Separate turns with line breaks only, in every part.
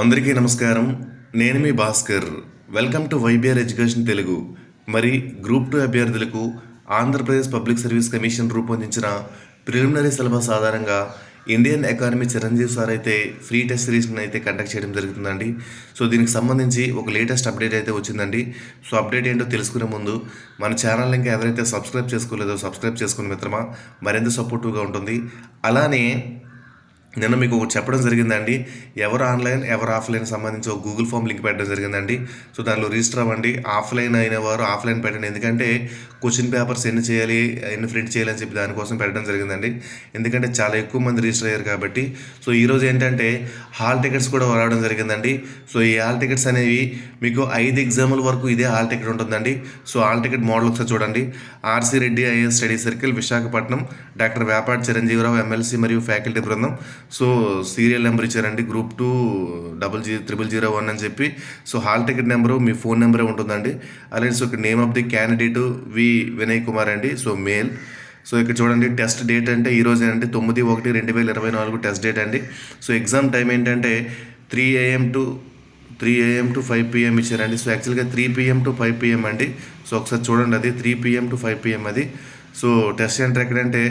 అందరికీ నమస్కారం. నేను మీ Bhaskar. Welcome to YBR education Telugu. మరి గ్రూప్ టూ అభ్యర్థులకు ఆంధ్రప్రదేశ్ పబ్లిక్ సర్వీస్ కమిషన్ రూపొందించిన ప్రిలిమినరీ సిలబస్ ఆధారంగా ఇండియన్ ఎకానమీ చిరంజీవి సార్ అయితే ఫ్రీ టెస్ట్ సిరీస్ని అయితే కండక్ట్ చేయడం జరుగుతుందండి. సో దీనికి సంబంధించి ఒక లేటెస్ట్ అప్డేట్ అయితే వచ్చిందండి. సో అప్డేట్ ఏంటో తెలుసుకునే ముందు మన ఛానల్ ఇంకా ఎవరైతే సబ్స్క్రైబ్ చేసుకోలేదో సబ్స్క్రైబ్ చేసుకుని మిత్రమా మరింత సపోర్టివ్గా ఉంటుంది. అలానే నిన్న మీకు ఒకటి చెప్పడం జరిగిందండి. ఎవరు ఆన్లైన్ ఎవరు ఆఫ్లైన్ సంబంధించి ఒక గూగుల్ ఫామ్ లింక్ పెట్టడం జరిగిందండి. సో దానిలో రిజిస్టర్ అవ్వండి. ఆఫ్లైన్ అయిన వారు ఆఫ్లైన్ పెట్టండి. ఎందుకంటే క్వశ్చన్ పేపర్స్ ఎన్ని చేయాలి ఎన్ని ప్రింట్ చేయాలని చెప్పి దానికోసం పెట్టడం జరిగిందండి. ఎందుకంటే చాలా ఎక్కువ మంది రిజిస్టర్ అయ్యారు కాబట్టి. సో ఈరోజు ఏంటంటే హాల్ టికెట్స్ కూడా రావడం జరిగిందండి. సో ఈ హాల్ టికెట్స్ అనేవి మీకు ఐదు ఎగ్జాముల వరకు ఇదే హాల్ టికెట్ ఉంటుందండి. సో హాల్ టికెట్ మోడల్ ఒకసారి చూడండి. RC Reddy IAS study circle Visakhapatnam doctor వ్యాపాటి Chiranjeevirao MLC మరియు ఫ్యాకల్టీ బృందం. సో సీరియల్ నెంబర్ ఇచ్చారండి group two double G triple zero one అని చెప్పి. సో హాల్ టికెట్ నెంబరు మీ ఫోన్ నెంబరే ఉంటుందండి. అలాగే సో ఇక్కడ name of the candidate V Vinay Kumar అండి సో మేల్. సో ఇక్కడ చూడండి టెస్ట్ డేట్ అంటే ఈ రోజు ఏంటంటే తొమ్మిది ఒకటి రెండు వేల ఇరవై నాలుగు టెస్ట్ డేట్ అండి. సో ఎగ్జామ్ టైం ఏంటంటే three AM to three AM to five PM ఇచ్చారండి. సో యాక్చువల్గా three PM to five PM అండి. సో ఒకసారి చూడండి అది three PM to five PM అది. సో టెస్ట్ సెంటర్ ఎక్కడంటే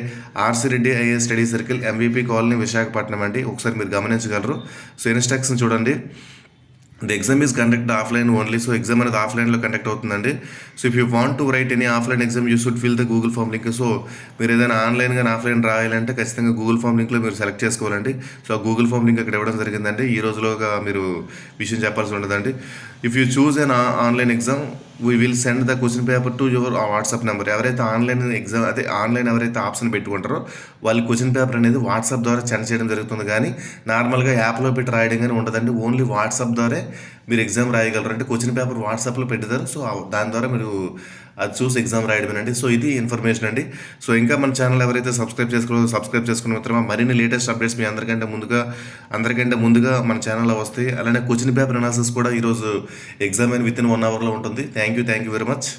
RC Reddy IAS study circle MVP colony Visakhapatnam అండి. ఒకసారి మీరు గమనించగలరు. సో ఇన్స్ట్రక్షన్ చూడండి. The exam is conduct offline only. So exam అనేది ఆఫ్లైన్లో కండక్ట్ అవుతుందండి. So if you want to write any offline exam you should fill the Google form link. So మీరు ఏదైనా ఆన్లైన్ కానీ ఆఫ్లైన్ రాయాలంటే ఖచ్చితంగా గూగుల్ ఫామ్ లింక్లో మీరు సెలెక్ట్ చేసుకోవాలండి. సో ఆ గూగుల్ ఫామ్ లింక్ అక్కడ ఇవ్వడం జరిగిందండి. ఈ రోజులోగా మీరు విషయం చెప్పాల్సి ఉండదండి. If you choose an online exam we will send the question paper to your WhatsApp number ఎవరైతే ఆన్లైన్ ఎగ్జామ్ అదే ఆన్లైన్ ఎవరైతే ఆప్షన్ పెట్టుకుంటారో వాళ్ళు క్వశ్చన్ పేపర్ అనేది వాట్సాప్ ద్వారా సెండ్ చేయడం జరుగుతుంది. కానీ నార్మల్గా యాప్లో పెట్టి రాయడం కానీ ఉండదండి. ఓన్లీ వాట్సాప్ ద్వారా మీరు ఎగ్జామ్ రాయగలరు. అంటే క్వశ్చన్ పేపర్ వాట్సాప్లో పెడతారు సో దాని ద్వారా మీరు అది చూసి ఎగ్జామ్ రాయడమే అండి సో ఇది ఇన్ఫర్మేషన్ అండి. సో ఇంకా మన ఛానల్ ఎవరైతే సబ్స్క్రైబ్ చేసుకోవాలో సబ్స్క్రైబ్ చేసుకున్న మిత్రమా మరిన్ని లేటెస్ట్ అప్డేట్స్ మీ అందరికంటే ముందుగా అందరికంటే ముందుగా మన ఛానల్లో వస్తాయి. అలానే క్వశ్చన్ పేపర్ అనాలిసిస్ కూడా ఈరోజు ఎగ్జామ్ అయిన విత్ ఇన్ వన్ అవర్లో ఉంటుంది. Thank you thank you very much